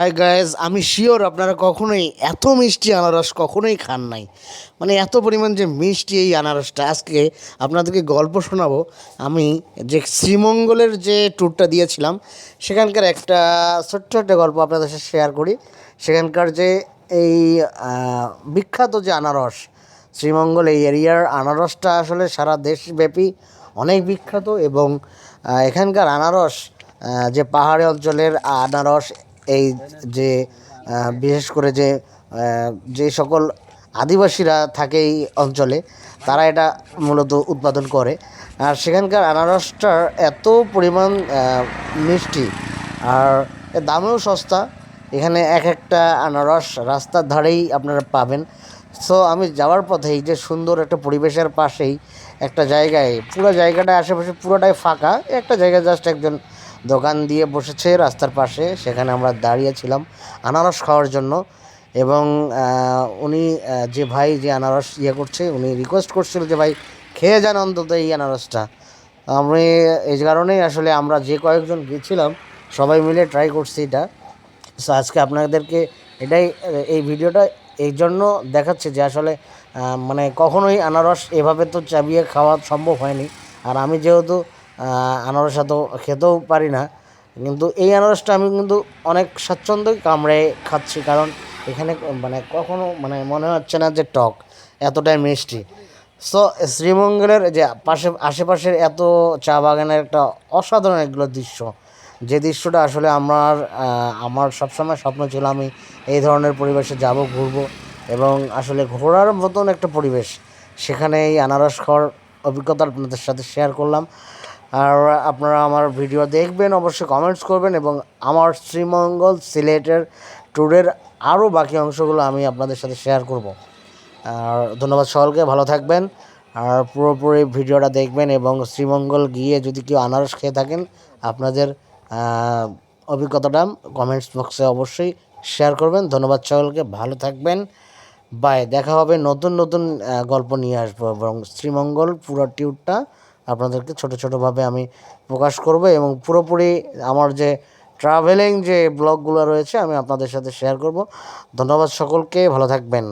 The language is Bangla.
হাই গায়েস আমি শিওর আপনারা কখনোই এত মিষ্টি আনারস কখনোই খান নাই। মানে এত পরিমাণ যে মিষ্টি এই আনারসটা। আজকে আপনাদেরকে গল্প শোনাবো। আমি যে শ্রীমঙ্গলের যে ট্যুরটা দিয়েছিলাম, সেখানকার একটা ছোট্ট একটা গল্প আপনাদের সাথে শেয়ার করি। সেখানকার যে এই বিখ্যাত যে আনারস, শ্রীমঙ্গল এই এরিয়ার আনারসটা আসলে সারা দেশব্যাপী অনেক বিখ্যাত এবং এখানকার আনারস যে পাহাড়ি অঞ্চলের আনারস এই যে বিশেষ করে যে যে সকল আদিবাসীরা থাকে এই অঞ্চলে, তারা এটা মূলত উৎপাদন করে। আর সেখানকার আনারসটার এত পরিমাণ মিষ্টি, আর দামেও সস্তা। এখানে এক একটা আনারস রাস্তার ধারেই আপনারা পাবেন। সো আমি যাওয়ার পথে যে সুন্দর একটা পরিবেশের পাশেই একটা জায়গায়, পুরো জায়গাটা আশেপাশে পুরোটাই ফাঁকা। একটা জায়গায় জাস্ট একজন দোকান দিয়ে বসেছে রাস্তার পাশে, সেখানে আমরা দাঁড়িয়েছিলাম আনারস খাওয়ার জন্য এবং উনি যে ভাই যে আনারস ইয়ে করছে, উনি রিকোয়েস্ট করছিল যে, ভাই, খেয়ে যান অন্তত এই আনারসটা। আমি এই কারণেই আসলে আমরা যে কয়েকজন গেছিলাম, সবাই মিলে ট্রাই করছি এটা। সো আজকে আপনাদেরকে এটাই, এই ভিডিওটা এই জন্য দেখাচ্ছে যে আসলে মানে কখনোই আনারস এভাবে তো চাবিয়ে খাওয়া সম্ভব হয়নি। আর আমি যেহেতু আনারস এত খেতেও পারি না। কিন্তু এই আনারসটা আমি কিন্তু অনেক স্বাচ্ছন্দ্যই কামড়ে খাচ্ছি, কারণ এখানে মানে কখনো মানে মনে হচ্ছে না যে টক, এতটাই মিষ্টি। সো শ্রীমঙ্গলের যে পাশে, আশেপাশের এত চা বাগানের একটা অসাধারণ এগুলো দৃশ্য, যে দৃশ্যটা আসলে আমার আমার সবসময় স্বপ্ন ছিল আমি এই ধরনের পরিবেশে যাব, ঘুরবো এবং আসলে ঘোরার মতন একটা পরিবেশ। সেখানে এই আনারস খাওয়ার অভিজ্ঞতা আপনাদের সাথে শেয়ার করলাম। আর আপনারা আমার ভিডিও দেখবেন, অবশ্যই কমেন্টস করবেন এবং আমার শ্রীমঙ্গল সিলেটের ট্যুরের আরও বাকি অংশগুলো আমি আপনাদের সাথে শেয়ার করব। আর ধন্যবাদ সকলকে, ভালো থাকবেন। আর পুরোপুরি ভিডিওটা দেখবেন এবং শ্রীমঙ্গল গিয়ে যদি কেউ আনারস খেয়ে থাকেন, আপনাদের অভিজ্ঞতাটা কমেন্টস বক্সে অবশ্যই শেয়ার করবেন। ধন্যবাদ সকলকে, ভালো থাকবেন। বাই দেখা হবে নতুন নতুন গল্প নিয়ে আসব এবং শ্রীমঙ্গল পুরো টিউরটা আপনাদেরকে ছোট ছোটোভাবে আমি প্রকাশ করব এবং পুরোপুরি আমার যে ট্রাভেলিং যে ব্লগগুলো রয়েছে আমি আপনাদের সাথে শেয়ার করব। ধন্যবাদ সকলকে, ভালো থাকবেন।